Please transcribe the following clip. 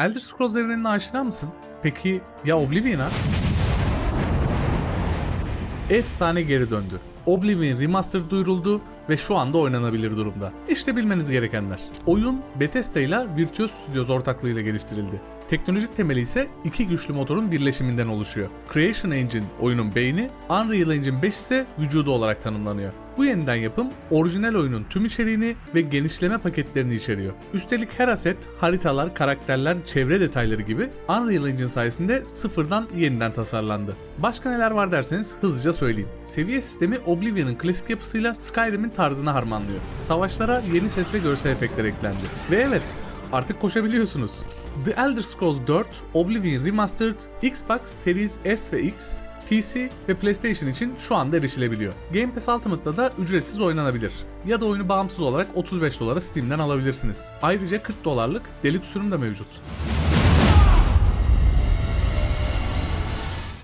Elder Scrolls evrenine aşina mısın? Peki ya Oblivion'a? Efsane geri döndü. Oblivion Remastered duyuruldu ve şu anda oynanabilir durumda. İşte bilmeniz gerekenler. Oyun Bethesda ile Virtuos Studios ortaklığıyla geliştirildi. Teknolojik temeli ise iki güçlü motorun birleşiminden oluşuyor. Creation Engine oyunun beyni, Unreal Engine 5 ise vücudu olarak tanımlanıyor. Bu yeniden yapım orijinal oyunun tüm içeriğini ve genişleme paketlerini içeriyor. Üstelik her aset, haritalar, karakterler, çevre detayları gibi Unreal Engine sayesinde sıfırdan yeniden tasarlandı. Başka neler var derseniz hızlıca söyleyeyim. Seviye sistemi Oblivion'ın klasik yapısıyla Skyrim'in tarzına harmanlıyor. Savaşlara yeni ses ve görsel efektler eklendi. Ve evet, artık koşabiliyorsunuz. The Elder Scrolls 4 Oblivion Remastered Xbox Series S ve X PC ve PlayStation için şu anda erişilebiliyor. Game Pass Ultimate'da da ücretsiz oynanabilir. Ya da oyunu bağımsız olarak 35 dolara Steam'den alabilirsiniz. Ayrıca 40 dolarlık Deluxe sürüm de mevcut.